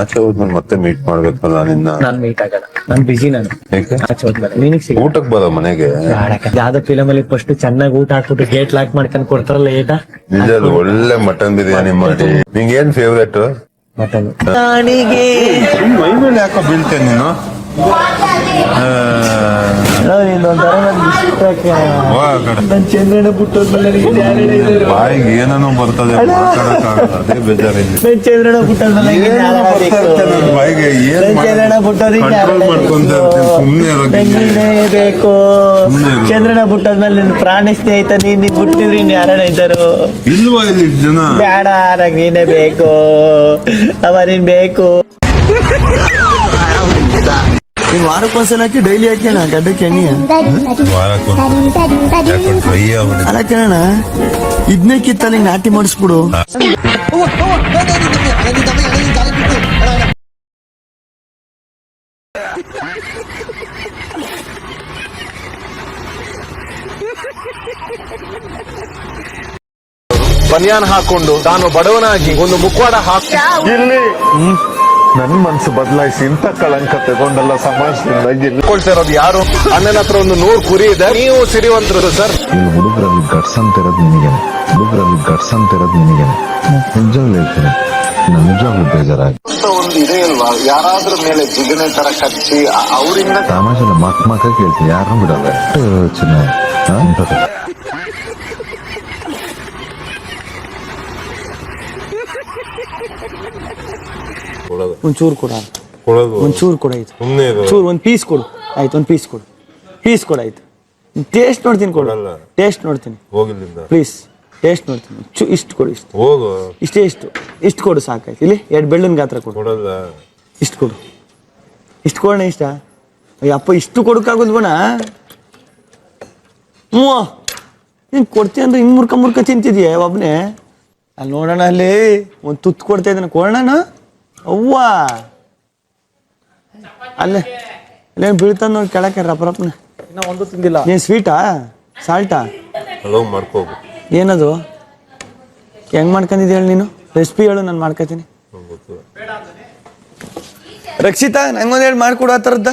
ಆಚೆ ಹೋದ್ಮೇಲೆ ಮತ್ತೆ ಮೀಟ್ ಮಾಡ್ಬೇಕಲ್ಲ ನಿನ್ನ? ನಾನ್ ಮೀಟ್ ಆಗಲ್ಲ. ನಾನ್ ಬಿಸಿ ನಾನು. ಯಾಕೆ ಆಚೆ ಹೋದ್ಮೇಲೆ. ನಿನಗ್ ಸಿಗ ಊಟಕ್ ಬರೋ ಮನೆಗೆ? ಯಾವ್ದೋ ಫಿಲಮ್ ಅಲ್ಲಿ ಫಸ್ಟ್ ಚೆನ್ನಾಗಿ ಊಟ ಹಾಕ್ಬಿಟ್ಟು ಗೇಟ್ ಲಾಕ್ ಮಾಡ್ಕೊಂಡು ಕೊಡ್ತಾರಲ್ಲ ಏಟ ನಿಜ ಅದು ಒಳ್ಳೆ ಮಟನ್ ಬಿರಿಯಾನಿ ಮಾಡಿ. ನಿಂಗೆ ಏನ್ ಫೇವ್ರೇಟ್ ಮಟನ್ ಮೈ ಮೇಲೆ ಯಾಕೋ ಬೀಳ್ತೇನೆ ನೀನು? ವಾ ಬಾಯಿಗೆ ಏನೇನೋ ಬರ್ತದೆ ಅದೇ ಬೇಜಾರಿಲ್ಲ. ಬಾಯಿಗೆ ಕಂಟ್ರೋಲ್ ಮಾಡ್ಕೊಂತ ಇರ್ತೀನಿ ಬೇಕು. ಚಂದ್ರನ ಬಿಟ್ಟೋದ್ಮೇಲೆ ನಿನ್ ಪ್ರಾಣಿ ಸ್ನೇಹಿತ ನೀನ್ ನೀನ್ ಬಿಟ್ಟಿದ್ರಿ ಇನ್ ಯಾರನ್ನ ಇದ್ದರು? ಇಲ್ವಾ ಇಲ್ಲಿ ಜನ? ಬೇಡ ನಂಗೆ ನೀನೇ ಬೇಕು. ಅವ ನೀನ್ ಬೇಕು. ನೀನ್ ವಾರಕ್ಕೊಂದ್ಸಲ ಹಾಕಿ ಡೈಲಿ ಹಾಕ್ಯಣ ಗಡ್ಡಕ್ಕೆ ಎಣ್ಣೆ. ಅಲ್ಲ ಕಣ ಇದನ್ನೇ ಕಿತ್ತಲ್ಲಿ ನಾಟಿ ಮಾಡಿಸ್ಬಿಡು. ಬನಿಯಾನ್ ಹಾಕೊಂಡು ತಾನು ಬಡವನಾಗಿ ಒಂದು ಮುಖವಾಡ ಹಾಕಿ ಇಲ್ಲಿ ನನ್ ಮನ್ಸು ಬದಲಾಯಿಸಿ ಇಂಥ ಕಳಂಕ ತಗೊಂಡಲ್ಲ ಸಮಾಜದಿಂದ ಗೆಲ್ಲ ಕೊಳ್ತಾ ಇರೋದು ಯಾರು? ಅಣ್ಣನ ಹತ್ರ ಒಂದು ನೂರು ಕುರಿ ಇದೆ. ನೀವು ಸಿರಿವಂತರು ಸರ್. ಇಲ್ಲಿ ಹುಡುಗರಲ್ಲಿ ಗಟ್ಸ್ ಅಂತ ಇರೋದು ನಿನಗೇನೆ. ಹುಡುಗರಲ್ಲಿ ಗಟ್ಸ್ ಅಂತ ಇರೋದು ನಿನಗೇನೆ. ನಿಜವಾಗ್ಲೂ ಹೇಳ್ತೀನಿ. ನಾನು ನಿಜವಾಗ್ಲೂ ಬೇಜಾರಾಗಿ ಒಂದು ಇದೆ ಅಲ್ವಾ? ಯಾರಾದ್ರೂ ಮೇಲೆ ಜಿಗಣೆ ತರ ಕಚ್ಚಿ ಅವರಿಂದ ತಮಾಷೆಲ್ಲ ಮಕ್ ಮಕ್ಕ ಕೇಳ್ತೀನಿ ಯಾರನ್ನೂ ಬಿಡಲ್ಲ. ಎಷ್ಟು ಚಿನ್ನ. ಹಾ? ಇಂಥದ್ದು. ಕೊಡೋದು. ಒಂಚೂರು ಕೊಡ ಕೊಡೋದು. ಒಂಚೂರು ಕೊಡ ಆಯ್ತು. ಸುಮ್ನೆ ಇರು ಚೂರು ಒಂದ್ ಪೀಸ್ ಕೊಡು. ಆಯ್ತು ಒಂದ್ ಪೀಸ್ ಕೊಡು. ಪೀಸ್ ಕೊಡು ಆಯ್ತು. ಟೇಸ್ಟ್ ನೋಡ್ತೀನಿ ಕೊಡು. ಕೊಡಲ್ಲ. ಟೇಸ್ಟ್ ನೋಡ್ತೀನಿ. ಹೋಗಿಲ್ಲಿಂದ. ಪ್ಲೀಸ್ ಟೇಸ್ಟ್ ನೋಡ್ತೀನಿ. ಚು ಇಷ್ಟು ಕೊಡು ಇಷ್ಟು. ಹೋಗು. ಇಷ್ಟೇ ಇಷ್ಟು. ಇಷ್ಟು ಕೊಡು ಸಾಕಾಯ್ತು. ಇಲ್ಲಿ ಎರಡು ಬೆಳ್ಳನ್ ಗಾತ್ರ ಕೊಡು. ಕೊಡಲ್ಲ. ಇಷ್ಟು ಕೊಡು. ಇಷ್ಟು ಕೊಡೋಣ ಇಷ್ಟ? ಅಯ್ಯಪ್ಪ ಇಷ್ಟು ಕೊಡಕ್ಕಾಗೋದು ಬಣ ಹ್ಞೂ ನೀನು ಕೊಡ್ತೀಯ ಅಂದ್ರೆ ಹಿಂಗೆ ಮುರ್ಕ ಮುರ್ಕ ತಿಂತಿದ್ಯಾ ಒಬ್ಬನೇ ಅಲ್ಲಿ ನೋಡೋಣ ಅಲ್ಲಿ. ಒಂದು ತುತ್ತು ಕೊಡ್ತಾ ಇದ್ದಾನೆ. ಕೊಡೋಣ ಅವ್ವ. ಅಲ್ಲೇ ಅಲ್ಲೇನು ಬೀಳ್ತಾನ ನೋಡಿ ಕೆಳಕ್ಕೆ ರಪ್ಪ ರಪ್ಪನ ಒಂದು ತಿಂದಿಲ್ಲ. ನೀನು ಸ್ವೀಟಾ? ಸಾಲ್ಟಾ? ಹಲೋ ಮಾಡ್ಕೋಬೇಕು ಏನದು? ಹೆಂಗ್ ಮಾಡ್ಕೊಂಡಿದ್ದೆ ಹೇಳಿ ನೀನು? ರೆಸಿಪಿ ಹೇಳು ನಾನು ಮಾಡ್ಕೊತೀನಿ ರಕ್ಷಿತಾ ನಂಗೊಂದು ಹೇಳಿ ಮಾಡ್ಕೊಡು ಆ ಥರದ್ದು